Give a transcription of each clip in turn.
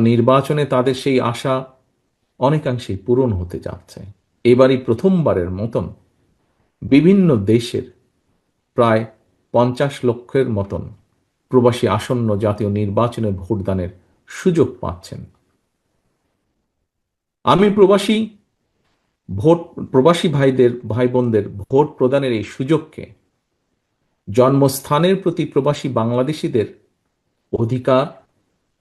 নির্বাচনে তাদের সেই আশা অনেকাংশেই পূরণ হতে যাচ্ছে। এবারই প্রথমবারের মতন বিভিন্ন দেশের প্রায় পঞ্চাশ লক্ষের মতন প্রবাসী আসন্ন জাতীয় নির্বাচনে ভোটদানের সুযোগ পাচ্ছেন। আমি প্রবাসী ভোট, প্রবাসী ভাইদের ভাই বোনদের ভোট প্রদানের এই সুযোগকে জন্মস্থানের প্রতি প্রবাসী বাংলাদেশিদের অধিকার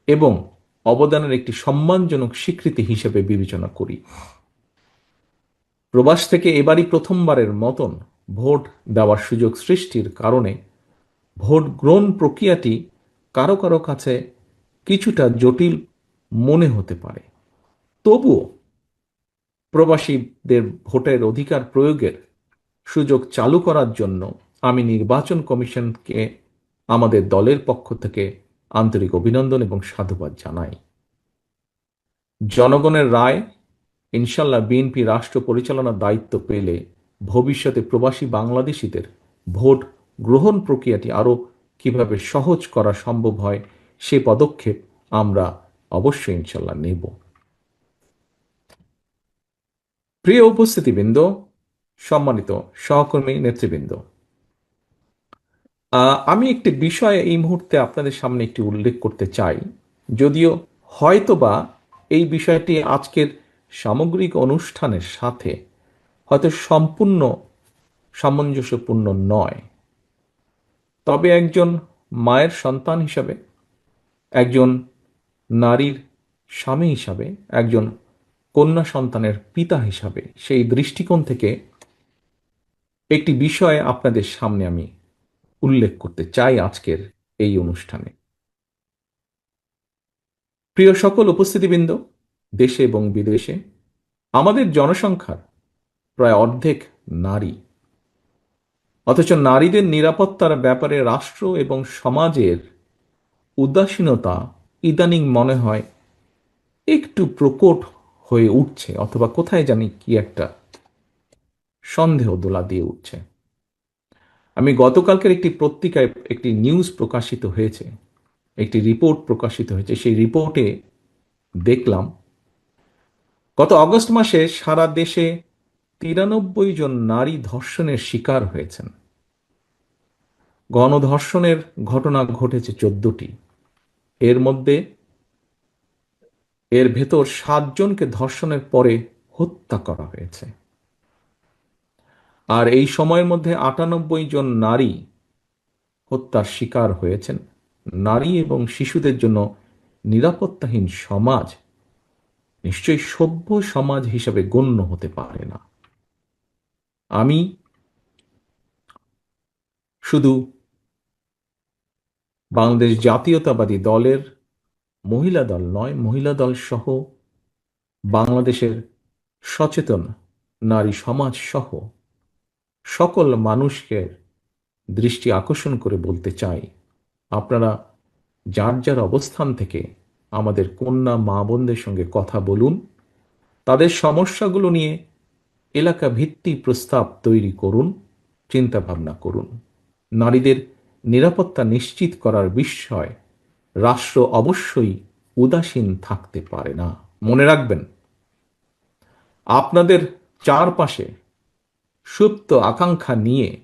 এবং অবদানের একটি সম্মানজনক স্বীকৃতি হিসেবে বিবেচনা করি। প্রবাস থেকে এবারই প্রথমবারের মতন ভোট দেওয়ার সুযোগ সৃষ্টির কারণে ভোট গ্রহণ প্রক্রিয়াটি কারও কারও কাছে কিছুটা জটিল মনে হতে পারে। তবুও প্রবাসীদের ভোটের অধিকার প্রয়োগের সুযোগ চালু করার জন্য আমি নির্বাচন কমিশনকে, আমাদের দলের পক্ষ থেকে আন্তরিক অভিনন্দন এবং সাধুবাদ জানাই। জনগণের রায়, ইনশাল্লাহ বিএনপি রাষ্ট্র পরিচালনার দায়িত্ব পেলে ভবিষ্যতে প্রবাসী বাংলাদেশিদের ভোট গ্রহণ প্রক্রিয়াটি আরও কীভাবে সহজ করা সম্ভব হয়, সে পদক্ষেপ আমরা অবশ্যই ইনশাল্লাহ নেব। প্রিয় উপস্থিতিবৃন্দ, সম্মানিত সহকর্মী, নেতৃবৃন্দ আমি একটি বিষয় এই মুহূর্তে আপনাদের সামনে একটি উল্লেখ করতে চাই। যদিও হয়তোবা এই বিষয়টি আজকের সামগ্রিক অনুষ্ঠানের সাথে হয়তো সম্পূর্ণ সামঞ্জস্যপূর্ণ নয়। তবে একজন মায়ের সন্তান হিসাবে, একজন নারীর স্বামী হিসাবে, একজন কন্যা সন্তানের পিতা হিসাবে সেই দৃষ্টিকোণ থেকে একটি বিষয় আপনাদের সামনে আমি উল্লেখ করতে চাই আজকের এই অনুষ্ঠানে। প্রিয় সকল উপস্থিতিবৃন্দ, দেশে এবং বিদেশে, আমাদের জনসংখ্যার প্রায় অর্ধেক নারী। অথচ নারীদের নিরাপত্তার ব্যাপারে রাষ্ট্র এবং সমাজের উদাসীনতা ইদানিং মনে হয় একটু প্রকট হয়ে উঠছে, অথবা কোথায় জানি কি একটা সন্দেহ দোলা দিয়ে উঠছে। আমি গতকালকের একটি পত্রিকায় একটি নিউজ প্রকাশিত হয়েছে, একটি রিপোর্ট প্রকাশিত হয়েছে। সেই রিপোর্টে দেখলাম, গত অগস্ট মাসে সারা দেশে তিরানব্বই জন নারী ধর্ষণের শিকার হয়েছেন। গণধর্ষণের ঘটনা ঘটেছে চোদ্দটি। এর মধ্যে এর ভেতর সাতজনকে ধর্ষণের পরে হত্যা করা হয়েছে। আর এই সময়ের মধ্যে আটানব্বই জন নারী হত্যার শিকার হয়েছেন। নারী এবং শিশুদের জন্য নিরাপত্তাহীন সমাজ নিশ্চয়ই সভ্য সমাজ হিসাবে গণ্য হতে পারে না। আমি শুধু বাংলাদেশ জাতীয়তাবাদী দলের মহিলা দল নয়, মহিলা দল সহ বাংলাদেশের সচেতন নারী সমাজ সহ সকল মানুষকে দৃষ্টি আকর্ষণ করে বলতে চাই, আপনারা যার যার অবস্থান থেকে আমাদের কন্যা মা বোনদের সঙ্গে কথা বলুন, তাদের সমস্যাগুলো নিয়ে এলাকা ভিত্তি প্রস্তাব তৈরি করুন চিন্তা ভাবনা করুন। নারীদের নিরাপত্তা নিশ্চিত করার বিষয় রাষ্ট্র অবশ্যই উদাসীন থাকতে পারে না। মনে রাখবেন, আপনাদের চারপাশে সুপ্ত আকাঙ্ক্ষা নিয়ে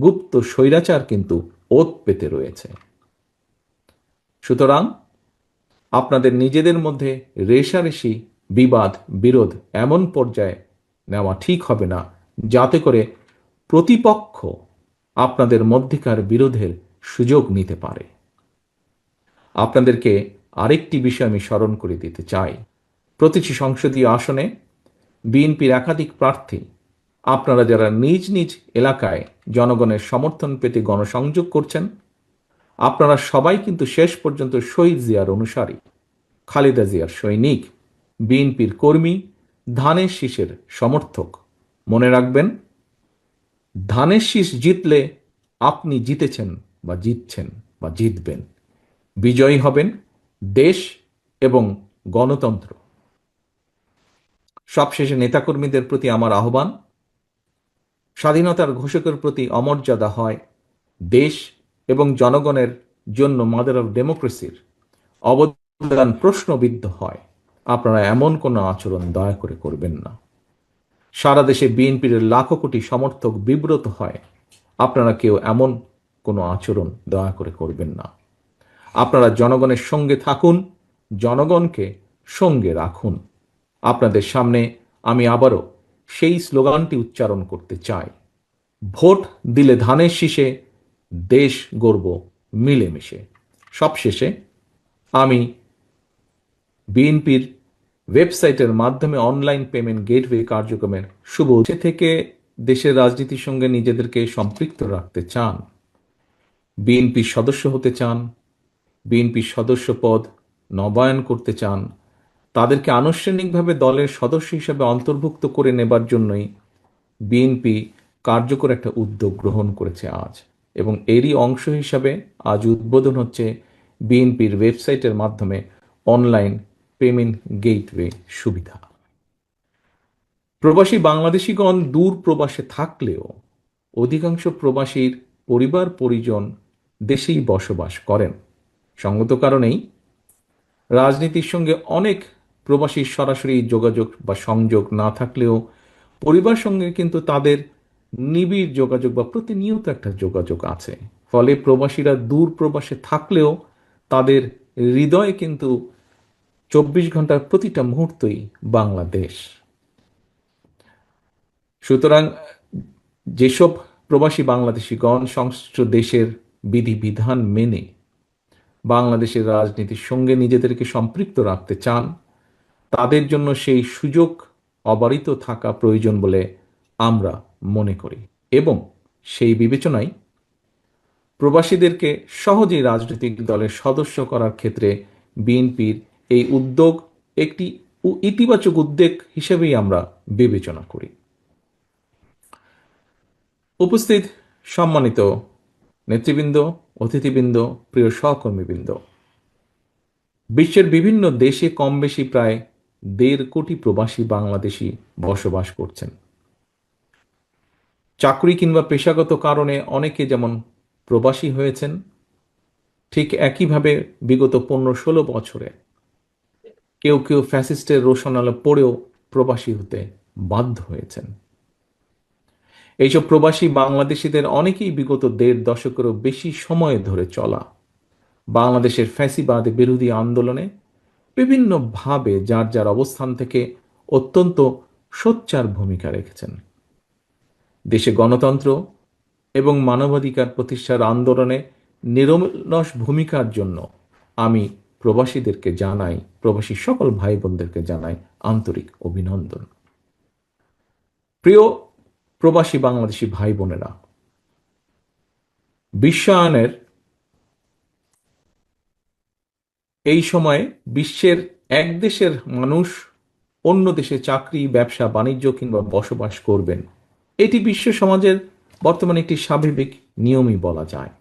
গুপ্ত স্বৈরাচার কিন্তু ওত পেতে রয়েছে। সুতরাং আপনাদের নিজেদের মধ্যে রেশারেশি, বিবাদ, বিরোধ এমন পর্যায়ে নেওয়া ঠিক হবে না, যাতে করে প্রতিপক্ষ আপনাদের মধ্যেকার বিরোধের সুযোগ নিতে পারে। আপনাদেরকে আরেকটি বিষয় আমি স্মরণ করে দিতে চাই। প্রতিটি সংসদীয় আসনে বিএনপির একাধিক প্রার্থী আপনারা যারা নিজ নিজ এলাকায় জনগণের সমর্থন পেতে গণসংযোগ করছেন, আপনারা সবাই কিন্তু শেষ পর্যন্ত শহীদ জিয়ার অনুসারী। খালেদা জিয়ার সৈনিক, বিএনপির কর্মী, ধানের শীষের সমর্থক। মনে রাখবেন, ধানের শীষ জিতলে আপনি জিতেছেন বা জিতছেন বা জিতবেন। বিজয়ী হবেন দেশ এবং গণতন্ত্র। সবশেষে নেতাকর্মীদের প্রতি আমার আহ্বান স্বাধীনতার ঘোষকের প্রতি অমর্যাদা হয় দেশ এবং জনগণের জন্য মাদার অফ ডেমোক্রেসির অবদান প্রশ্নবিদ্ধ হয়। আপনারা এমন কোনো আচরণ দয়া করে করবেন না। সারা দেশে বিএনপির লাখো কোটি সমর্থক বিব্রত হয়। আপনারা কেউ এমন কোনো আচরণ দয়া করে করবেন না। আপনারা জনগণের সঙ্গে থাকুন, জনগণকে সঙ্গে রাখুন। আপনাদের সামনে আমি আবারও সেই স্লোগানটি উচ্চারণ করতে চাই ভোট দিলে ধানের শীষে, দেশ গর্ব মিলেমিশে। সবশেষে আমি বিএনপির ওয়েবসাইটের মাধ্যমে অনলাইন পেমেন্ট গেটওয়ে কার্যক্রমের শুভ থেকে দেশের রাজনীতির সঙ্গে নিজেদেরকে সম্পৃক্ত রাখতে চান। বিএনপির সদস্য হতে চান, বিএনপির সদস্য পদ নবায়ন করতে চান তাদেরকে আনুষ্ঠানিকভাবে দলের সদস্য হিসেবে অন্তর্ভুক্ত করে নেবার জন্যই বিএনপি কার্যকর একটা উদ্যোগ গ্রহণ করেছে আজ এবং এরই অংশ হিসাবে আজ উদ্বোধন হচ্ছে বিএনপির ওয়েবসাইটের মাধ্যমে অনলাইন পেমেন্ট গেটওয়ে সুবিধা। প্রবাসী বাংলাদেশিগণ দূর প্রবাসে থাকলেও অধিকাংশ প্রবাসীর পরিবার পরিজন দেশেই বসবাস করেন। সঙ্গত কারণেই রাজনীতির সঙ্গে অনেক প্রবাসীর সরাসরি যোগাযোগ বা সংযোগ না থাকলেও পরিবার সঙ্গে কিন্তু তাদের নিবিড় যোগাযোগ বা প্রতিনিয়ত একটা যোগাযোগ আছে। ফলে প্রবাসীরা দূর প্রবাসে থাকলেও তাদের হৃদয়ে কিন্তু চব্বিশ ঘণ্টার প্রতিটা মুহূর্তই বাংলাদেশ। সুতরাং যেসব প্রবাসী বাংলাদেশিগণ সংশ্লিষ্ট দেশের বিধিবিধান মেনে বাংলাদেশের রাজনীতির সঙ্গে নিজেদেরকে সম্পৃক্ত রাখতে চান তাদের জন্য সেই সুযোগ অবারিত থাকা প্রয়োজন বলে আমরা মনে করি এবং সেই বিবেচনায় প্রবাসীদেরকে সহজেই রাজনৈতিক দলের সদস্য করার ক্ষেত্রে বিএনপির এই উদ্যোগ একটি ইতিবাচক উদ্যোগ হিসেবেই আমরা বিবেচনা করি। উপস্থিত সম্মানিত নেতৃবৃন্দ, অতিথিবৃন্দ, প্রিয় সহকর্মীবৃন্দ, বিশ্বের বিভিন্ন দেশে কম বেশি প্রায় দেড় কোটি প্রবাসী বাংলাদেশি বসবাস করছেন। চাকরি কিংবা পেশাগত কারণে অনেকে যেমন প্রবাসী হয়েছেন, ঠিক একইভাবে বিগত পনেরো ষোলো বছরে কেউ কেউ ফ্যাসিস্টের রোশনালে পড়েও প্রবাসী হতে বাধ্য হয়েছেন। এইসব প্রবাসী বাংলাদেশিদের অনেকেই বিগত দেড় দশকেরও বেশি সময় ধরে চলা বাংলাদেশের ফ্যাসিবাদ বিরোধী আন্দোলনে বিভিন্নভাবে যার যার অবস্থান থেকে অত্যন্ত সোচ্চার ভূমিকা রেখেছেন। দেশে গণতন্ত্র এবং মানবাধিকার প্রতিষ্ঠার আন্দোলনে নিরলস ভূমিকার জন্য আমি প্রবাসীদেরকে জানাই, প্রবাসী সকল ভাই বোনদেরকে জানাই আন্তরিক অভিনন্দন। প্রিয় প্রবাসী বাংলাদেশি ভাই বোনেরা বিশ্বায়নের এই সময়ে বিশ্বের এক দেশের মানুষ অন্য দেশে চাকরি, ব্যবসা, বাণিজ্য কিংবা বসবাস করবেন। এটি বিশ্ব সমাজের বর্তমানে একটি স্বাভাবিক নিয়মই বলা যায়।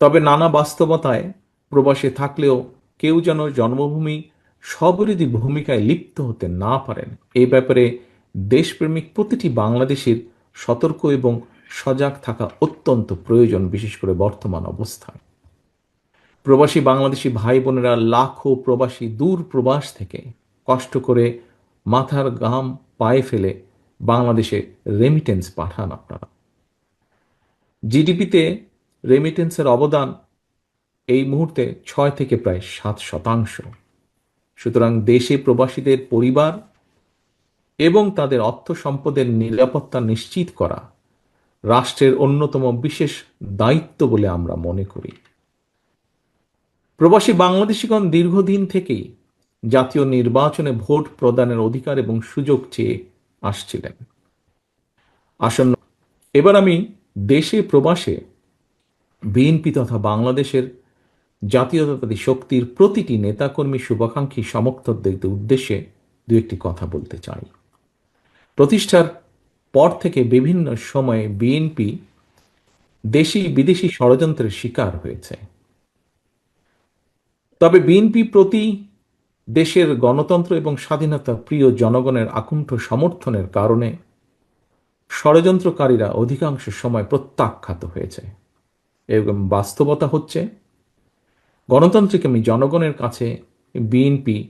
তবে নানা বাস্তবতায় প্রবাসে থাকলেও কেউ যেন জন্মভূমি সবরিধি ভূমিকায় লিপ্ত হতে না পারেন। এই ব্যাপারে দেশপ্রেমিক প্রতিটি বাংলাদেশের সতর্ক এবং সজাগ থাকা অত্যন্ত প্রয়োজন, বিশেষ করে বর্তমান অবস্থায়। প্রবাসী বাংলাদেশি ভাই বোনেরা লাখো প্রবাসী দূর প্রবাস থেকে কষ্ট করে মাথার গাম পায়ে ফেলে বাংলাদেশে রেমিটেন্স পাঠান আপনারা। জিডিপিতে রেমিটেন্সের অবদান এই মুহূর্তে ছয় থেকে প্রায় সাত শতাংশ। সুতরাং দেশে প্রবাসীদের পরিবার এবং তাদের অর্থ সম্পদের নিরাপত্তা নিশ্চিত করা রাষ্ট্রের অন্যতম বিশেষ দায়িত্ব বলে আমরা মনে করি। প্রবাসী বাংলাদেশিগণ দীর্ঘদিন থেকেই জাতীয় নির্বাচনে ভোট প্রদানের অধিকার এবং সুযোগ চেয়ে আসছিলেন। আসন্ন এবার আমি দেশে প্রবাসে বিএনপি তথা বাংলাদেশের জাতীয়তাবাদী শক্তির প্রতিটি নেতাকর্মী শুভাকাঙ্ক্ষী সমর্থকদের উদ্দেশ্যে দু একটি কথা বলতে চাই। প্রতিষ্ঠার পর থেকে বিভিন্ন সময়ে বিএনপি দেশি বিদেশি ষড়যন্ত্রের শিকার হয়েছে। তবে বিএনপি প্রতি দেশের গণতন্ত্র এবং স্বাধীনতা প্রিয় জনগণের আকুণ্ঠ সমর্থনের কারণে ষড়যন্ত্রকারীরা অধিকাংশ সময় প্রত্যাখ্যাত হয়েছে। এবং বাস্তবতা হচ্ছে, গণতান্ত্রিক আমি জনগণের কাছে বিএনপি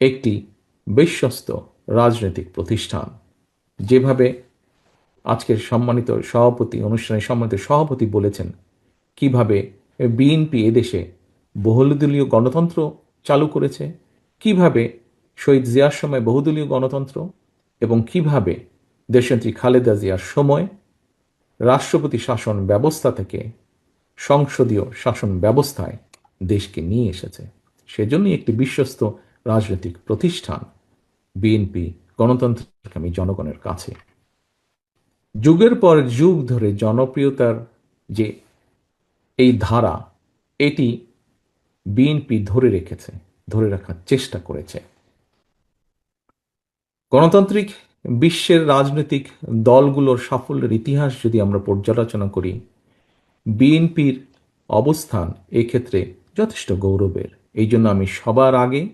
একটি বিশ্বস্ত রাজনৈতিক প্রতিষ্ঠান। যেভাবে আজকের সম্মানিত সভাপতি, অনুষ্ঠানের সম্মানিত সভাপতি বলেছেন, কীভাবে বিএনপি এদেশে বহুদলীয় গণতন্ত্র চালু করেছে। কীভাবে শহীদ জিয়ার সময় বহুদলীয় গণতন্ত্র এবং কীভাবে দেশনেত্রী খালেদা জিয়ার সময় রাষ্ট্রপতি শাসন ব্যবস্থা থেকে সংসদীয় শাসন ব্যবস্থায় দেশকে নিয়ে এসেছে। সেজন্যই একটি বিশ্বস্ত রাজনৈতিক প্রতিষ্ঠান বিএনপি গণতন্ত্রকামী জনগণের কাছে। যুগের পর যুগ ধরে জনপ্রিয়তার যে এই ধারা, এটি বিএনপি ধরে রেখেছে, ধরে রাখার চেষ্টা করেছে। গণতান্ত্রিক বিশ্বের রাজনৈতিক দলগুলোর সাফল্যের ইতিহাস যদি আমরা পর্যালোচনা করি, বিএনপির অবস্থান এক্ষেত্রে যথেষ্ট গৌরবের। এই জন্য আমি সবার আগে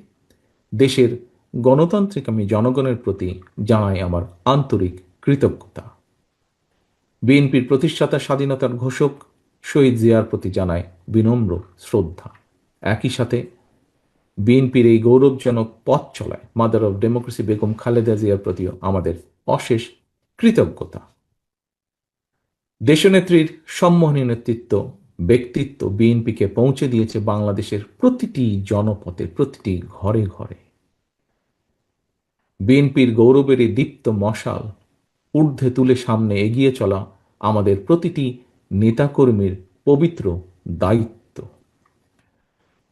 দেশের গণতান্ত্রিক আমি জনগণের প্রতি জানাই আমার আন্তরিক কৃতজ্ঞতা। বিএনপির প্রতিষ্ঠাতা স্বাধীনতার ঘোষক শহীদ জিয়ার প্রতি জানায় বিনম্র শ্রদ্ধা। একই সাথে বিএনপির এই গৌরবজনক পথ চলায় mother of democracy Begum Khaleda জিয়ার প্রতিও আমাদের অশেষ কৃতজ্ঞতা। দেশনেত্রীর সম্মোহনী নেতৃত্ব, ব্যক্তিত্ব বিএনপিকে পৌঁছে দিয়েছে বাংলাদেশের প্রতিটি জনপথে, প্রতিটি ঘরে ঘরে। বিএনপির গৌরবের দীপ্ত মশাল ঊর্ধ্বে তুলে সামনে এগিয়ে চলা আমাদের প্রতিটি নেতাকর্মীর পবিত্র দায়িত্ব।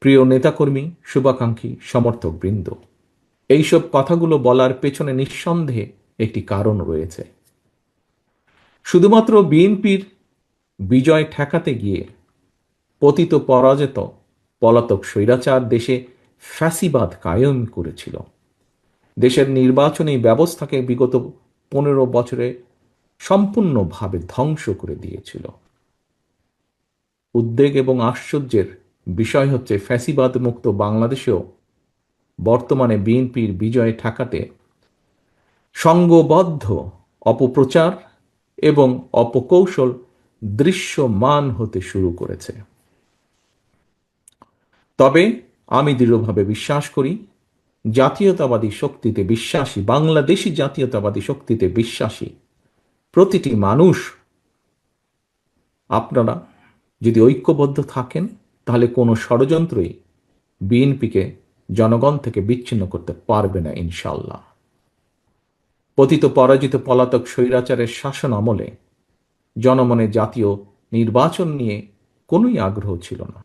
প্রিয় নেতাকর্মী, শুভাকাঙ্ক্ষী সমর্থক বৃন্দ এইসব কথাগুলো বলার পেছনে নিঃসন্দেহে একটি কারণ রয়েছে। শুধুমাত্র বিএনপির বিজয় ঠেকাতে গিয়ে পতিত পরাজিত পলাতক স্বৈরাচার দেশে ফ্যাসিবাদ কায়েম করেছিল। দেশের নির্বাচনী ব্যবস্থাকে বিগত পনেরো বছরে সম্পূর্ণভাবে ধ্বংস করে দিয়েছিল। উদ্বেগ এবং আশ্চর্যের বিষয় হচ্ছে ফ্যাসিবাদ মুক্ত বাংলাদেশেও বর্তমানে বিএনপির বিজয় ঠেকাতে সঙ্গবদ্ধ অপপ্রচার এবং অপকৌশল দৃশ্যমান হতে শুরু করেছে। তবে আমি দৃঢ়ভাবে বিশ্বাস করি, জাতীয়তাবাদী শক্তিতে বিশ্বাসী, বাংলাদেশি জাতীয়তাবাদী শক্তিতে বিশ্বাসী প্রতিটি মানুষ, আপনারা যদি ঐক্যবদ্ধ থাকেন তাহলে কোনো ষড়যন্ত্রই বিএনপিকে, জনগণ থেকে বিচ্ছিন্ন করতে পারবে না ইনশাল্লাহ পতিত পরাজিত পলাতক স্বৈরাচারের শাসন আমলে জনমনে জাতীয় নির্বাচন নিয়ে কোনোই আগ্রহ ছিল না।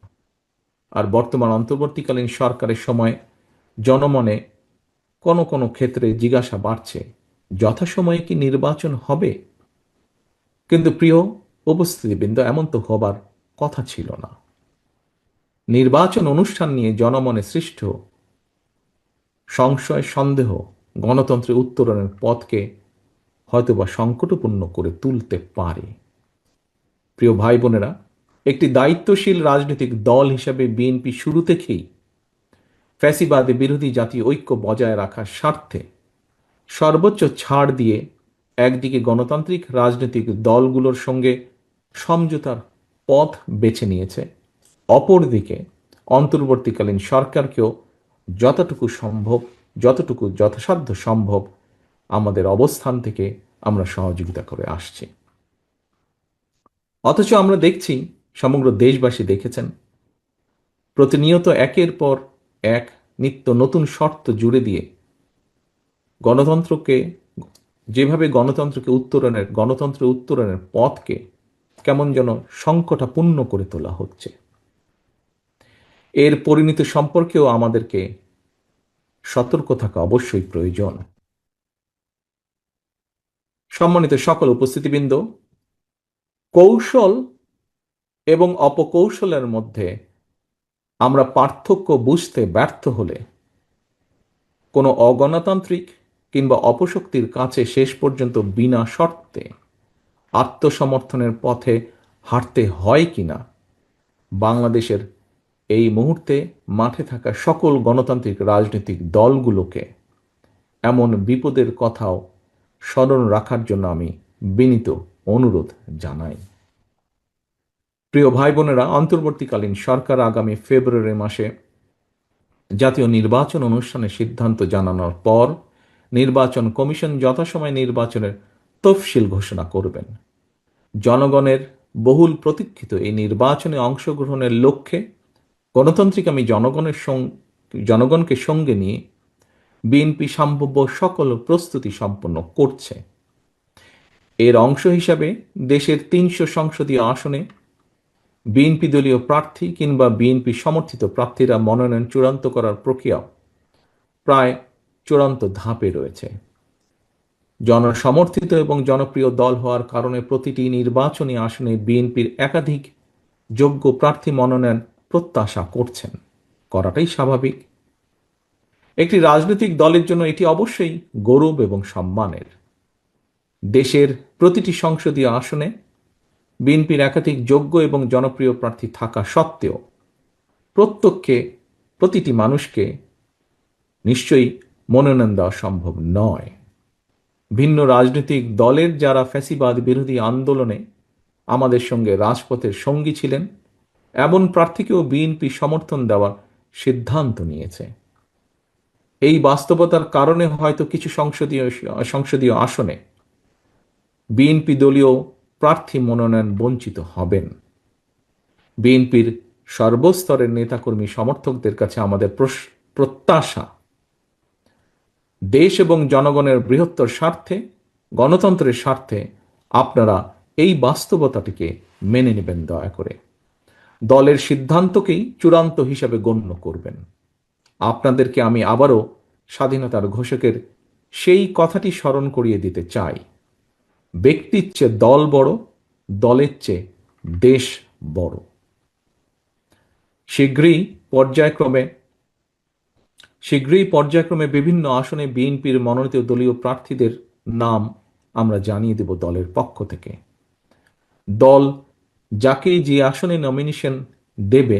আর বর্তমান অন্তর্বর্তীকালীন সরকারের সময় জনমনে কোনো কোনো ক্ষেত্রে জিজ্ঞাসা বাড়ছে, যথাসময়ে কি নির্বাচন হবে? কিন্তু প্রিয় উপস্থিতিবৃন্দ, এমন তো হবার কথা ছিল না। নির্বাচন অনুষ্ঠান নিয়ে জনমনে সৃষ্ট সংশয়, সন্দেহ গণতন্ত্রের উত্তরণের পথকে হয়তোবা সংকটপূর্ণ করে তুলতে পারে। প্রিয় ভাই বোনেরা একটি দায়িত্বশীল রাজনৈতিক দল হিসেবে বিএনপি শুরু থেকেই ফ্যাসিবাদে বিরোধী জাতীয় ঐক্য বজায় রাখার স্বার্থে সর্বোচ্চ ছাড় দিয়ে একদিকে গণতান্ত্রিক রাজনৈতিক দলগুলোর সঙ্গে সমঝোতার পথ বেছে নিয়েছে। অপরদিকে অন্তর্বর্তীকালীন সরকারকেও যতটুকু সম্ভব, যতটুকু যথাসাধ্য সম্ভব আমাদের অবস্থান থেকে আমরা সহযোগিতা করে আসছি। অথচ আমরা দেখছি, সমগ্র দেশবাসী দেখেছেন, প্রতিনিয়ত একের পর এক নিত্য নতুন শর্ত জুড়ে দিয়ে গণতন্ত্রকে, যেভাবে গণতন্ত্রকে উত্তরণের, গণতন্ত্রের উত্তরণের পথকে কেমন যেন সংকটাপূর্ণ করে তোলা হচ্ছে। এর পরিণতি সম্পর্কেও আমাদেরকে সতর্ক থাকা অবশ্যই প্রয়োজন। সম্মানিত সকল উপস্থিতিবৃন্দ, কৌশল এবং অপকৌশলের মধ্যে আমরা পার্থক্য বুঝতে ব্যর্থ হলে, কোনো অগণতান্ত্রিক কিংবা অপশক্তির কাছে শেষ পর্যন্ত বিনা শর্তে আত্মসমর্থনের পথে হাঁটতে হয় কিনা, বাংলাদেশের এই মুহূর্তে মাঠে থাকা সকল গণতান্ত্রিক রাজনৈতিক দলগুলোকে এমন বিপদের কথাও স্মরণ রাখার জন্য আমি বিনীত অনুরোধ জানাই। প্রিয় ভাই বোনেরা অন্তর্বর্তীকালীন সরকার আগামী ফেব্রুয়ারি মাসে জাতীয় নির্বাচন অনুষ্ঠানে সিদ্ধান্ত জানানোর পর নির্বাচন কমিশন যথাসময়ে নির্বাচনের তফসিল ঘোষণা করবেন। জনগণের বহুল প্রতীক্ষিত এই নির্বাচনে অংশগ্রহণের লক্ষ্যে গণতান্ত্রিক আমি জনগণের জনগণকে সঙ্গে নিয়ে বিএনপি সম্ভাব্য সকল প্রস্তুতি সম্পন্ন করছে। এর অংশ হিসাবে দেশের তিনশো সংসদীয় আসনে বিএনপি দলীয় প্রার্থী কিংবা বিএনপি সমর্থিত প্রার্থীরা মনোনয়ন চূড়ান্ত করার প্রক্রিয়া প্রায় চূড়ান্ত ধাপে রয়েছে। জনসমর্থিত এবং জনপ্রিয় দল হওয়ার কারণে প্রতিটি নির্বাচনী আসনে বিএনপির একাধিক যোগ্য প্রার্থী মনোনয়ন প্রত্যাশা করছেন। করাটাই স্বাভাবিক। একটি রাজনৈতিক দলের জন্য এটি অবশ্যই গৌরব এবং সম্মানের। দেশের প্রতিটি সংসদীয় আসনে বিএনপির একাধিক যোগ্য এবং জনপ্রিয় প্রার্থী থাকা সত্ত্বেও প্রত্যক্ষে প্রতিটি মানুষকে নিশ্চয়ই মনোনয়ন দেওয়া সম্ভব নয়। ভিন্ন রাজনৈতিক দলের যারা ফ্যাসিবাদ বিরোধী আন্দোলনে আমাদের সঙ্গে রাজপথের সঙ্গী ছিলেন এমন প্রার্থীকেও বিএনপি সমর্থন দেওয়ার সিদ্ধান্ত নিয়েছে। এই বাস্তবতার কারণে হয়তো কিছু সংসদীয় সংসদীয় আসনে বিএনপি দলীয় প্রার্থী মনোনয়ন বঞ্চিত হবেন। বিএনপির সর্বস্তরের নেতাকর্মী সমর্থকদের কাছে আমাদের প্রত্যাশা, দেশ এবং জনগণের বৃহত্তর স্বার্থে, গণতন্ত্রের স্বার্থে আপনারা এই বাস্তবতাটিকে মেনে নেবেন দয়া করে। দলের সিদ্ধান্তকেই চূড়ান্ত হিসাবে গণ্য করবেন। আপনাদেরকে আমি আবারও স্বাধীনতার ঘোষকের সেই কথাটি স্মরণ করিয়ে দিতে চাই। ব্যক্তির চেয়ে দল বড়, দলের চেয়ে দেশ বড়। শীঘ্রই পর্যায়ক্রমে শীঘ্রই পর্যায়ক্রমে বিভিন্ন আসনে বিএনপির মনোনীত দলীয় প্রার্থীদের নাম আমরা জানিয়ে দেব দলের পক্ষ থেকে। দল যাকেই যে আসনে নমিনেশন দেবে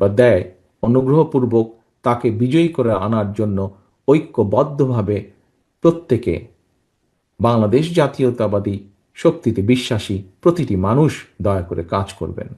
বা দেয়, অনুগ্রহপূর্বক তাকে বিজয়ী করে আনার জন্য ঐক্যবদ্ধভাবে প্রত্যেকে বাংলাদেশ জাতীয়তাবাদী শক্তিতে বিশ্বাসী প্রতিটি মানুষ দয়া করে কাজ করবেন।